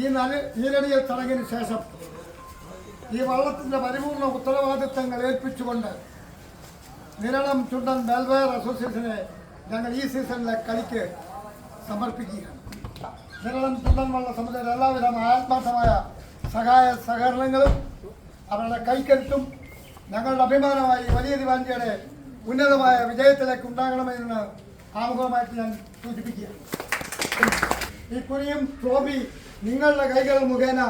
ഈ നാല് ഈരടിയൽ ചടങ്ങിന് ശേഷം ഈ വള്ളത്തിന്റെ പരിപൂർണ ഉത്തരവാദിത്തങ്ങൾ ഏൽപ്പിച്ചുകൊണ്ട് നിരണം ചുണ്ടൻ വെൽവെയർ അസോസിയേഷനെ ഞങ്ങൾ ഈ സീസണിലെ കളിക്ക് സമർപ്പിക്കുകയാണ്. നിരണം ചുണ്ടൻ വള്ള സംബന്ധിച്ച എല്ലാവിധ ആത്മാർത്ഥമായ സഹായ സഹകരണങ്ങളും അവരുടെ കൈക്കരുത്തും ഞങ്ങളുടെ അഭിമാനമായി വലിയ ദിവാഞ്ചിയുടെ ഉന്നതമായ വിജയത്തിലേക്ക് ഉണ്ടാകണമെന്ന് ആമുഖമായിട്ട് ഞാൻ സൂചിപ്പിക്കുകയാണ്. ഈ കുരിയും ട്രോഫി നിങ്ങളുടെ കൈകൾ മുഖേന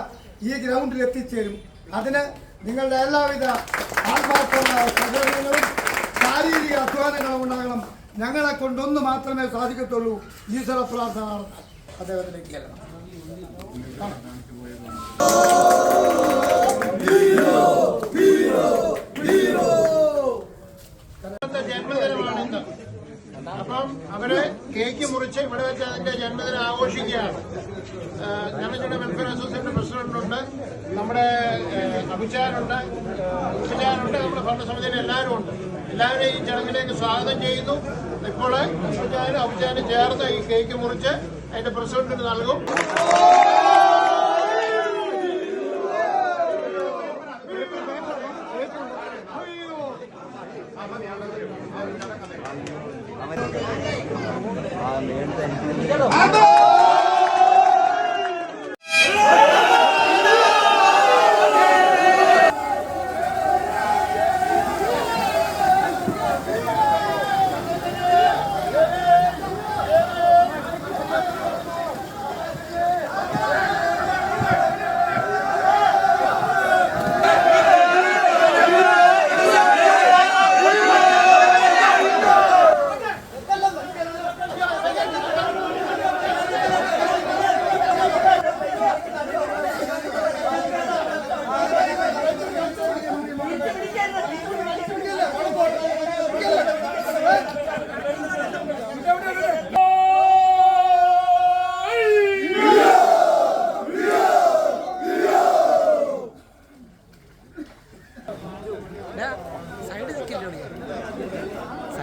ഈ ഗ്രൗണ്ടിൽ എത്തിച്ചേരും. അതിന് നിങ്ങളുടെ എല്ലാവിധ ആത്മാർത്ഥമായ ശാരീരിക അധ്വാനങ്ങളും ഉണ്ടാകണം. ഞങ്ങളെ കൊണ്ടൊന്ന് മാത്രമേ സാധിക്കത്തുള്ളൂ. ഈശ്വര പ്രാർത്ഥന അദ്ദേഹത്തിലേക്ക് ചെല്ലണം ജന്മദിനമാണ് അപ്പം അവർ കേക്ക് മുറിച്ച് ഇവിടെ വെച്ച് അതിന്റെ ജന്മദിനം ആഘോഷിക്കുകയാണ്. ഞങ്ങളുടെ വെൽഫെയർ അസോസിയേഷൻ പ്രസിഡന്റുണ്ട്. നമ്മുടെ അഭിചാരുണ്ട് അഭിചാരുണ്ട് നമ്മുടെ ഭരണസമിതിയിൽ എല്ലാവരും ഉണ്ട്. എല്ലാവരെയും ഈ ചടങ്ങിലേക്ക് സ്വാഗതം ചെയ്യുന്നു. ഇപ്പോൾ അഭിചാരും അഭിചാരും ചേർന്ന് ഈ കേക്ക് മുറിച്ച് അതിന്റെ പ്രസിഡന്റിന് നൽകും. ആ സൈഡ്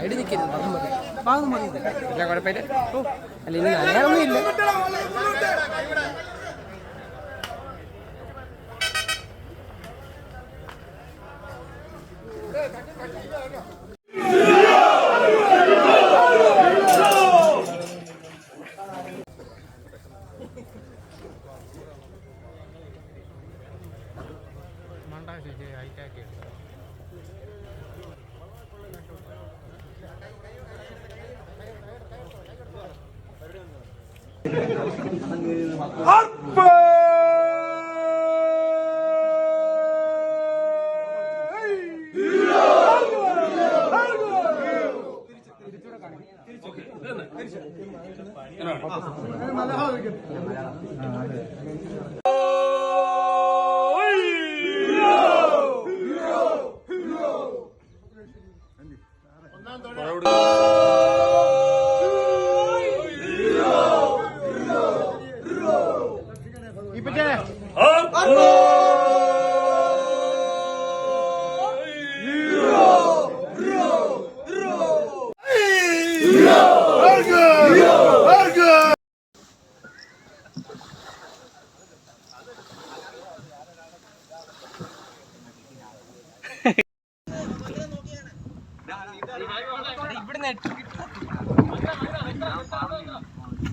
സൈഡ് നിൽക്കരുത് ഭാഗം മതി. ഭാഗം മതി. ഓ അല്ല ഇനി നനയാനൊന്നും ഇല്ല. ഒന്നാം തൊഴിൽ ಬರೋಡ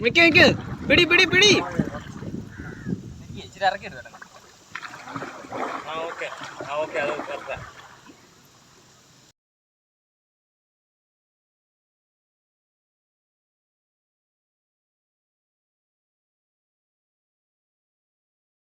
മിക്ക മിക്ക പിടി പിടി പിടി. ഇച്ചിരി ഇറക്കി ആ ഓക്കെ. ആ ഓക്കെ. അത് കറക്റ്റാ